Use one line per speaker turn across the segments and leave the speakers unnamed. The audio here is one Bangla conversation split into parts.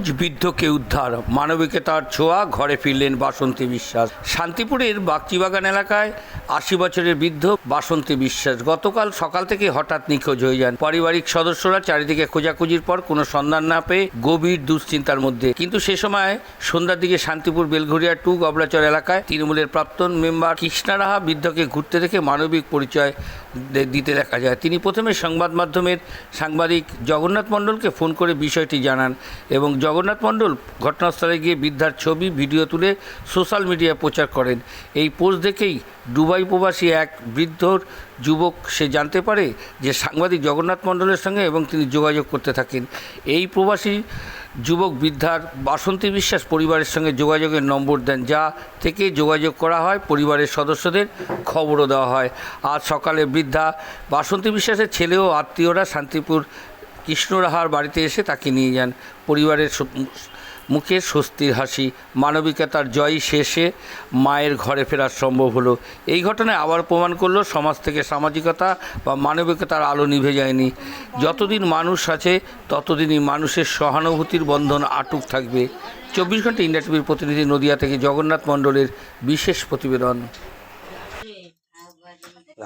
নিখোঁজ বৃদ্ধকে উদ্ধার। মানবিকতার ছোঁয়া ঘরে ফিরলেন বাসন্তী বিশ্বাস। শান্তিপুরের বাগচিবাগান এলাকায় আশি বছরের বৃদ্ধ বাসন্তী বিশ্বাস গতকাল সকাল থেকে হঠাৎ নিখোঁজ হয়ে যান। পারিবারিক সদস্যরা চারিদিকে খোঁজাখুঁজির পর কোনো সন্ধান না পেয়ে গভীর দুশ্চিন্তার মধ্যে। কিন্তু সে সময় সন্ধ্যার দিকে শান্তিপুর বেলঘরিয়া টু গবলাচর এলাকায় তৃণমূলের প্রাক্তন মেম্বার কৃষ্ণা রাহা বৃদ্ধকে ঘুরতে দেখে মানবিক পরিচয় দিতে দেখা যায়। তিনি প্রথমে সংবাদ মাধ্যমের সাংবাদিক জগন্নাথ মণ্ডলকে ফোন করে বিষয়টি জানান এবং জগন্নাথ মণ্ডল ঘটনাস্থলে গিয়ে বৃদ্ধার ছবি, ভিডিও তুলে সোশ্যাল মিডিয়ায় প্রচার করেন। এই পোস্ট দেখেই দুবাই প্রবাসী এক বৃদ্ধর যুবক, সে জানতে পারে যে সাংবাদিক জগন্নাথ মণ্ডলের সঙ্গে এবং তিনি যোগাযোগ করতে থাকেন। এই প্রবাসী যুবক বৃদ্ধার বাসন্তী বিশ্বাস পরিবারের সঙ্গে যোগাযোগের নম্বর দেন, যা থেকে যোগাযোগ করা হয় পরিবারের সদস্যদের খবরও দেওয়া হয়। আজ সকালে বৃদ্ধা বাসন্তী বিশ্বাসের ছেলে ও আত্মীয়রা শান্তিপুর কৃষ্ণরাহার বাড়িতে এসে তাকে নিয়ে যান। পরিবারের মুখে স্বস্তির হাসি মানবিকতার জয় শেষে মায়ের ঘরে ফেরা সম্ভব হলো। এই ঘটনায় আবার প্রমাণ করল সমাজ থেকে সামাজিকতা বা মানবিকতার আলো নিভে যায়নি। যতদিন মানুষ আছে ততদিনই মানুষের সহানুভূতির বন্ধন আটুক থাকবে। চব্বিশ ঘণ্টা ইন্ডিয়া টিভির প্রতিনিধি নদিয়া থেকে জগন্নাথ মণ্ডলের বিশেষ প্রতিবেদন।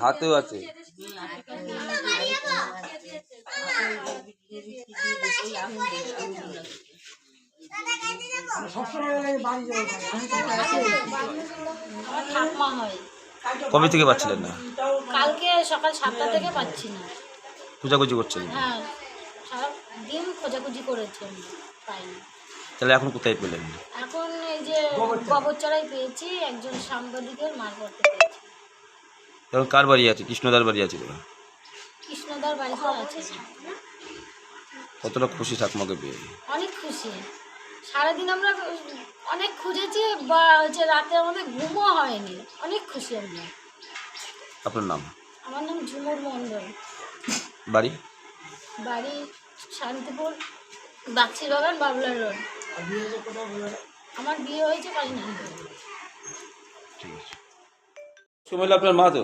হাতেও আছে। কবে থেকে পাচ্ছিলেন না?
কালকে সকাল সাতটা থেকে পাচ্ছি না।
খোঁজাখুঁজি করছিলেন
হ্যাঁ সারা দিন খোঁজাখুঁজি করেছেন পাইনি।
তাহলে এখন কোথায় পেলেন?
এখন এই যে কবরচড়াই পেয়েছি একজন সাংবাদিকের মারফতে পেয়েছি।
কার বাড়ি আছে? কৃষ্ণদার বাড়ি আছে
কৃষ্ণদার বাড়িতে আছে।
কতটা খুশি ঠাকুমাকে পেয়ে
অনেক খুশি। সারাদিন আমরা অনেক খুঁজেছি বা হচ্ছে রাতে আমাদের ঘুমও হয়নি। অনেক খুশি আমরা।
আপনার নাম?
আমার নাম ঝুমুর মণ্ডল।
বাড়ি?
বাড়ি শান্তিপুর বাক্সি বাগান বাবলার রোড। আমার বিয়ে হয়েছে কালীনাথ
সময় আপনার মা তো?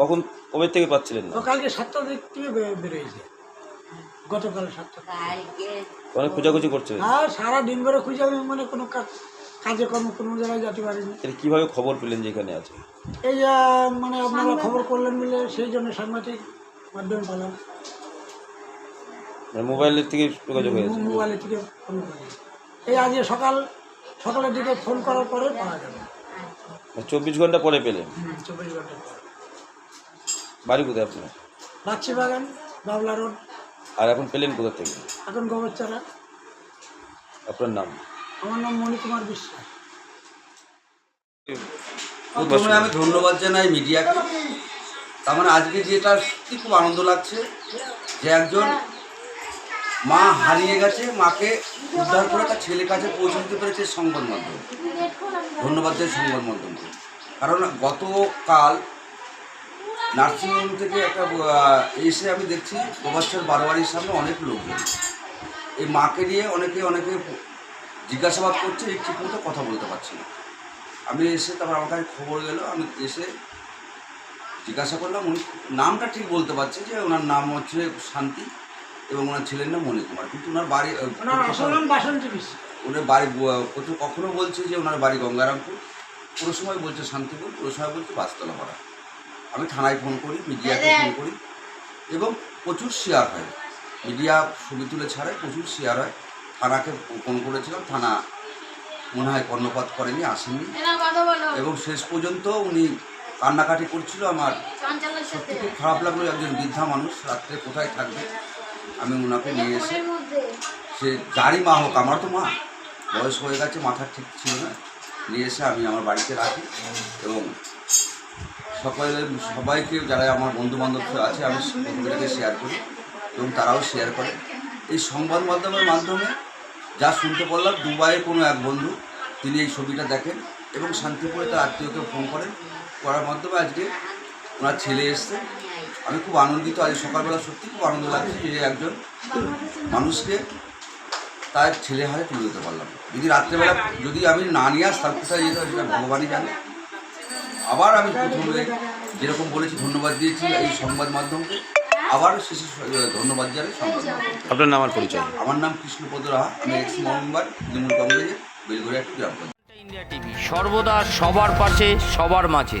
কখন কবে থেকে পাচ্ছিলেন না?
ও কালকে সাতটা দিক থেকে বেরোয়েছে। গতকাল সাতটা।
অনেক খোঁজাখুঁজি করছিলেন
আর সারা দিন ভরে খুঁজে আমি মানে কোনো কাজ কর্ম কোনো জায়গায় যেতে পারিনি।
তাহলে কীভাবে খবর পেলেন যে এখানে আছে?
এই যে মানে আপনারা খবর করলেন বলে সেই জন্য সাংবাদিক মাধ্যমে পেলাম।
মানে মোবাইলের থেকে যোগাযোগ হয়েছে?
মোবাইলের থেকে ফোন করি এই আজকে সকাল সকালের দিকে ফোন করার পরে পাওয়া যাবে।
মানে চব্বিশ ঘণ্টা পরে পেলেন?
চব্বিশ ঘণ্টা
বাড়ি কোথায় আপনার?
বাচ্চি বাগান বাবলা রোড।
আর এখন পেলেন কোথা থেকে?
এখন গোবরচারা।
আপনার নাম?
আমার নাম মণিকুমার বিশ্বাস।
প্রথমে আমি ধন্যবাদ জানাই মিডিয়াকে। তার মানে আজকে যেটা সত্যি খুব আনন্দ লাগছে যে একজন মা হারিয়ে গেছে, মাকে উদ্ধার করে তার ছেলের কাছে পৌঁছে দিতে পেরেছে সংবাদ মাধ্যম। ধন্যবাদ দেয় সংবাদ মাধ্যমকে। কারণ গতকাল নার্সিংহোম থেকে একটা এসে আমি দেখছি প্রবাসের বারোয়ারির সামনে অনেক লোকজন। এই মাকে নিয়ে অনেকে অনেকে জিজ্ঞাসাবাদ করছে, এই ঠিক মতো কথা বলতে পারছি না। আমি এসে তারপর আমার কাছে খবর গেলো, আমি এসে জিজ্ঞাসা করলাম, উনি নামটা ঠিক বলতে পারছি যে ওনার নাম হচ্ছে শান্তি। এবং ওনার ছেলের নাম মণিকুমার কিন্তু ওনার বাড়ি
ওনার
বাড়ি কখনো বলছে যে ওনার বাড়ি গঙ্গারামপুর। কোনো সময় বলছে শান্তিপুর কোনো সময় বলছে বাসতলা পাড়া। আমি থানায় ফোন করি মিডিয়াকে ফোন করি। এবং প্রচুর শেয়ার হয়। মিডিয়া ছবি তুলে ছাড়ায় প্রচুর শেয়ার হয়। থানাকে ফোন করেছিলাম থানা মনে হয় কর্ণপাত করেনি আসেনি। এবং শেষ পর্যন্ত উনি কান্নাকাটি করছিল আমার। সত্যি খুব খারাপ লাগল একজন বৃদ্ধা মানুষ রাত্রে কোথায় থাকবে? আমি ওনাকে নিয়ে এসে সে যারই মা হোক আমার তো মা। বয়স হয়ে গেছে মাথা ঠিক ছিল না। নিয়ে এসে আমি আমার বাড়িতে রাখি এবং সকলে সবাইকে যারা আমার বন্ধু বান্ধব আছে আমি ছবিটাকে শেয়ার করি এবং তারাও শেয়ার করে। এই সংবাদ মাধ্যমের মাধ্যমে যা শুনতে পারলাম দুবাইয়ের কোনো এক বন্ধু তিনি এই ছবিটা দেখেন এবং শান্তিপুরে তার আত্মীয়কে ফোন করেন। করার মাধ্যমে আজকে ওনার ছেলে এসছে। আমি খুব আনন্দিত আজ সকালবেলা সত্যি খুব আনন্দ লাগছে যে একজন মানুষকে তার ছেলে হাতে তুলে দিতে পারলাম। যদি রাত্রেবেলা যদি আমি না নিয়ে আসতাম কোথায় যেতে সেটা ভগবানই জানে। আবার আমি প্রথমে যেরকম বলেছি ধন্যবাদ দিয়েছি এই সংবাদ মাধ্যমকে। আবার শেষে ধন্যবাদ জানাই সংবাদ।
আপনার নাম আর পরিচয়?
আমার নাম কৃষ্ণপদ রাহা। আমি এক্স মেম্বার তৃণমূল কংগ্রেসের বেলগড়িয়া গ্রাম পঞ্চায়েত।
ইন্ডিয়া টিভি সর্বদা সবার পাশে সবার মাঝে।